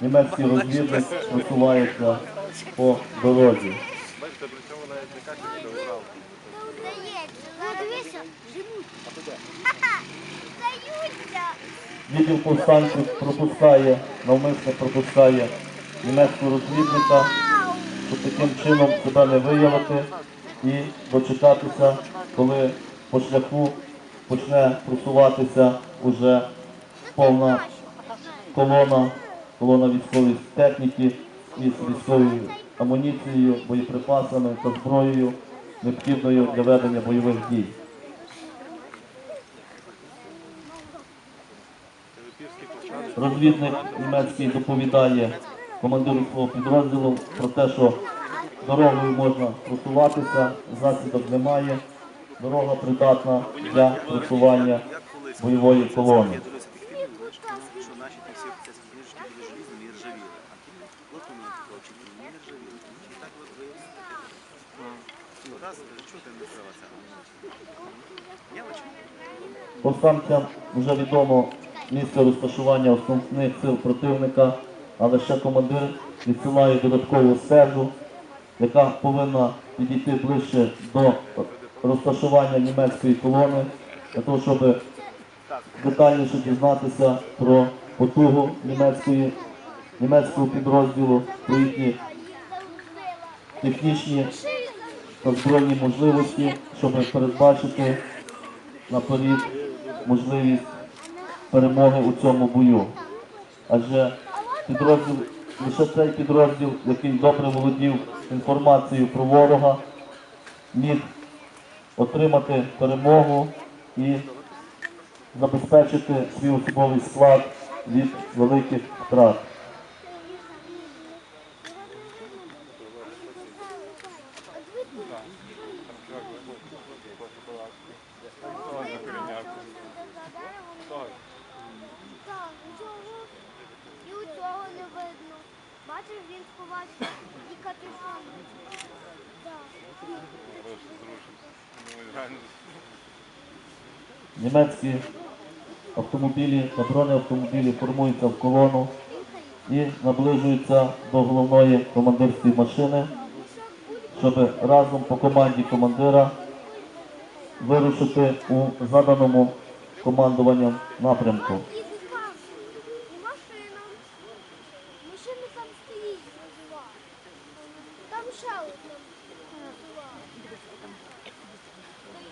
німецький розвідник просувається по дорозі. Бачите, при цьому навіть не каже, що удається. Ну. Відділ повстанців пропускає, навмисно пропускає німецького розвідника, щоб таким чином себе не виявити і дочекатися, коли по шляху почне просуватися уже повна колона, колона військової техніки із військовою амуніцією, боєприпасами та зброєю, необхідною для ведення бойових дій. Розвідник німецький доповідає командиру свого підрозділу про те, що дорогою можна просуватися, засідок немає, дорога придатна для просування бойової колони. Локомоти не ржавіли. І так от виявилося. Ну, раз, чого ти не права ця? Я очі. Повстанцям вже відомо місце розташування основних сил противника, але ще командир відсилає додаткову стежу, яка повинна підійти ближче до розташування німецької колони, для того, щоб детальніше дізнатися про потугу німецької, німецького підрозділу, про їхні технічні та збройні можливості, щоб передбачити наперед можливість перемоги у цьому бою. Адже підрозділ, лише цей підрозділ, який добре володів інформацією про ворога, міг отримати перемогу і забезпечити свій особовий склад від великих втрат. Так, цього і у цього не видно. Бачиш, і капюшон. Німецькі автомобілі та бронеавтомобілі формуються в колону і наближуються до головної командирської машини, щоб разом по команді командира вирушити у заданому командуванням напрямку. І дикам. І машина. Машина там стоїть, назива. Там ще одна назива. Що, вони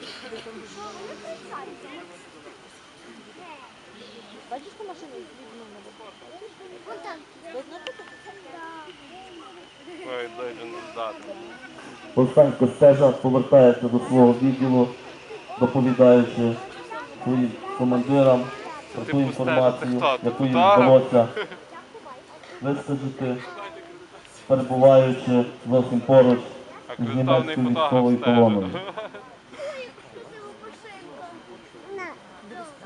кричать? Бачиш, що машина? Вон там. Ой, дойде не здати. Стежа повертається до свого відділу, доповідаючи своїм командирам про ту інформацію, яку їм вдалося вистежити, перебуваючи зовсім поруч з німецькою військовою колоною. Зараз можливо бути. Це машинки. Вон там. Вон там їде там назива стоїть. Ні, назива вже їде. Та ні, а вон там, там їде. Вже дві грузові,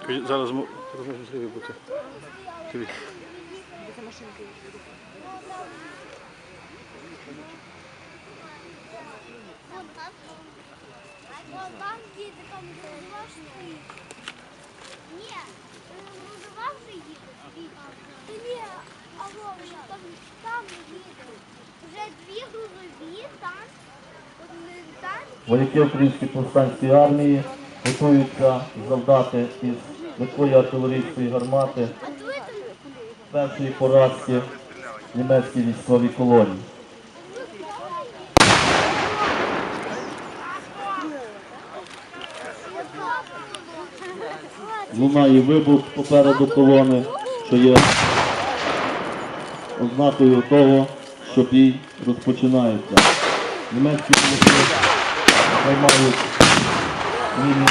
там. Один танк. Вояки української повстанської армії готуються завдати із легкої артилерійської гармати першої поразки німецькій військовій колонії. Лунає вибух попереду колони, що є ознакою того, що бій розпочинається. Німецькі займають лінію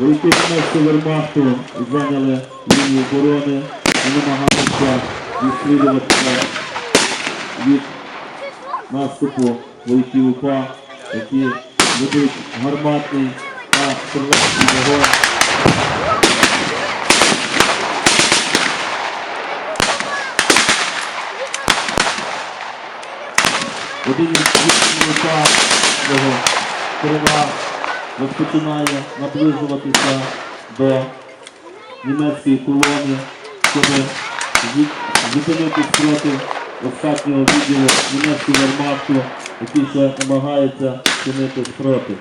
Вояки німецького вермахту зайняли лінію оборони і намагалися відстрілюватися від наступу вояків УПА, які ведуть гарматний та стрілецький вогонь. Один із свого крила розпочинає наближуватися до німецької колони, щоб зупинити проти останнього відділу німецького вермахту, який ще намагається чинити спротив.